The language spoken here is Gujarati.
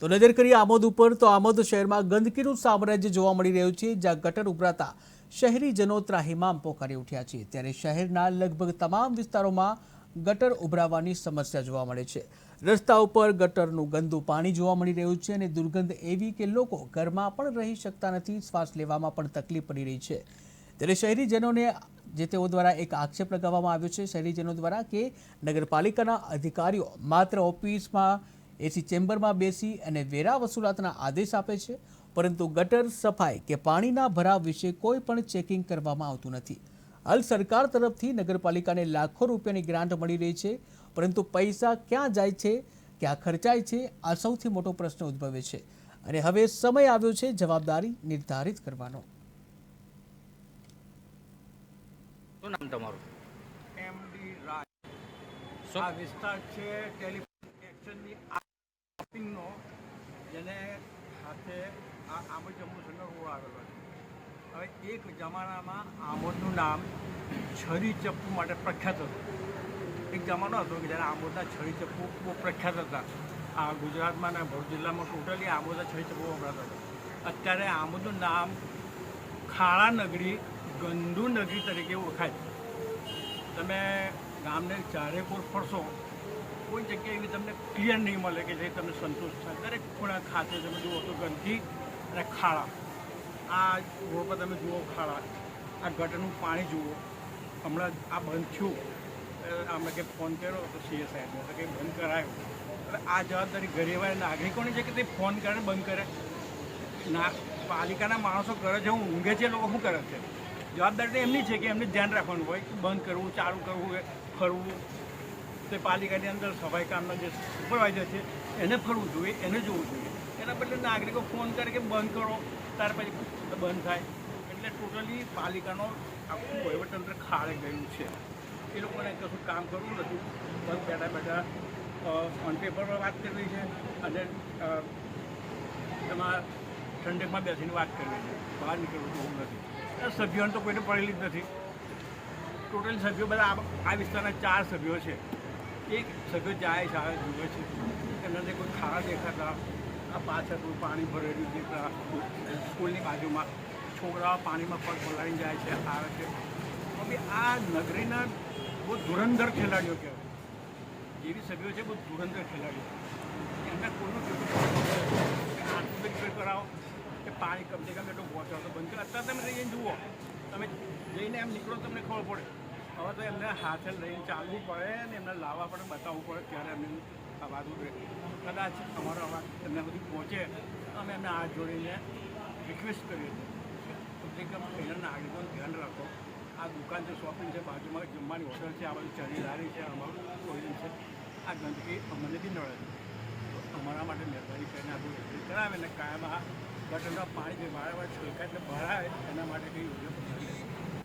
તો નજર કરીએ આમોદ ઉપર, તો આમોદ શહેરમાં ગંદકીનું સામ્રાજ્ય જોવા મળી રહ્યું છે, જ્યાં ગટર ઉભરાતા શહેરીજનો ત્રાહિમામ પોકારી ઉઠ્યા છે. ત્યારે શહેરના લગભગ તમામ વિસ્તારોમાં ગટર ઉભરાવાની સમસ્યા જોવા મળે છે. રસ્તા ઉપર ગટરનું ગંદુ પાણી જોવા મળી રહ્યું છે અને દુર્ગંધ એવી કે લોકો ઘરમાં પણ રહી શકતા નથી, શ્વાસ લેવામાં પણ તકલીફ પડી રહી છે. ત્યારે શહેરીજનોને, જે તેઓ દ્વારા એક આક્ષેપ લગાવવામાં આવ્યો છે, શહેરીજનો દ્વારા કે નગરપાલિકાના અધિકારીઓ માત્ર ઓફિસમાં એસી ચેમ્બરમાં બેસી અને વેરા વસૂલાતના આદેશ આપે છે પરંતુ ગટર સફાઈ કે પાણીના ભરાવ વિશે કોઈ પણ ચેકિંગ કરવામાં આવતું નથી. હાલ સરકાર તરફથી નગરપાલિકાને લાખો રૂપિયાની ગ્રાન્ટ મળી રહી છે પરંતુ પૈસા ક્યાં જાય છે ક્યાં ખર્ચાય છે આ સૌથી મોટો પ્રશ્ન ઉદ્ભવે છે. અને હવે સમય આવ્યો છે જવાબદારી નિર્ધારિત કરવાનો. શું નામ તમારું? એમડી રાજ. આ વિસ્તાર છે ટેલિફોન એક્શનની શોપિંગનો જેને હાથે આ આમોદ જંબુસરનો રોડ આવેલો છે. હવે એક જમાનામાં આમોદનું નામ છરી ચપ્પુ માટે પ્રખ્યાત હતું. એક જમાનો હતો કે જ્યારે આમોદના છરી ચપ્પુ બહુ પ્રખ્યાત હતા. આ ગુજરાતમાં અને ભરૂચ જિલ્લામાં ટોટલી આમોદના છરી ચપ્પુ વપરાતા હતા. અત્યારે આમોદનું નામ ખાળા નગરી, ગંદુ નગરી તરીકે ઓળખાય છે. તમે ગામને ચારે કોર ફરશો કોઈ જગ્યાએ એવી તમને ક્લિયર નહીં મળે કે જે તમને સંતોષ થાય. દરેક ખૂણા ખાતે તમે જુઓ તો ગંદકી અને ખાડા. આ રોડ પર તમે જુઓ ખાડા. આ ગટરનું પાણી જુઓ. હમણાં આ બંધ થયું. અમે કંઈ ફોન કર્યો તો સીએ સાહેબને. તો કે બંધ કરાયો. હવે આ જવાબદારી ગરીબ નાગરિકોની છે કે તે ફોન કરે બંધ કરે? ના, પાલિકાના માણસો કરે છે, હું ઊંઘે છે, લોકો શું કરે છે? જવાબદારી એમની છે કે એમને ધ્યાન રાખવાનું હોય કે બંધ કરવું, ચાલુ કરવું કે ફરવું. તે પાલિકાની અંદર સફાઈ કામના જે સુપરવાઇઝર છે, એને ફરવું જોઈએ, એને જોવું જોઈએ. એના બદલે નાગરિકો ફોન કરે કે બંધ કરો, ત્યાર પછી બંધ થાય. એટલે ટોટલી પાલિકાનો આખું વહીવટતંત્ર ખાડે ગયું છે. એ લોકોને કશું કામ કરવું નથી. બસ બેઠા બેઠા ઓન પેપર પર વાત કરવી છે અને એમાં ઠંડકમાં બેસીને વાત કરવી છે. બહાર નીકળવું જોવું નથી. સભ્યોને તો કોઈને પડેલી જ નથી. ટોટલ સભ્યો બધા આ વિસ્તારના ચાર સભ્યો છે. એક સભ્યો જાય છે આવે જુએ છે. એનાથી કોઈ ખાડા દેખાતા, આ પાછળ પાણી ભરેલું દેખતા. સ્કૂલની બાજુમાં છોકરાઓ પાણીમાં પગ પલાળીને જાય છે, આવે છે. હવે આ નગરીના બહુ ધુરંધર ખેલાડીઓ કહેવાય. જેવી સભ્યો છે, બહુ ધુરંધર ખેલાડીઓ. એમને કોઈનું આટલું કરાવો કે પાણી કમસે કમ એટલું પહોંચાડો બંધ કરો અત્યારે તમે જઈને જુઓ. તમે જઈને એમ નીકળો તમને ખબર પડે. હવે તો એમને હાથે લઈને ચાલવું પડે ને એમને લાવવા પડે, બતાવવું પડે ત્યારે એમને અવાજ કદાચ અમારો અવાજ એમને સુધી પહોંચે, અમે એમને હાથ જોડીને રિક્વેસ્ટ કરીએ છીએ. કમ એના નાગરિકોનું ધ્યાન રાખો. આ દુકાન છે શોપિંગ છે, બાજુમાં જમવાની હોટલ છે, આ બધું ચરીદારી છે અમારું કોઈ છે. આ ગંદકી અમને બી નડે તો અમારા માટે મહેરબાની કરીને આ બધું કરાવે ને કાયમ આ ગટરના પાણી જે વારંવાર છલકાય એટલે ભરાય, એના માટે કંઈ યોગ્ય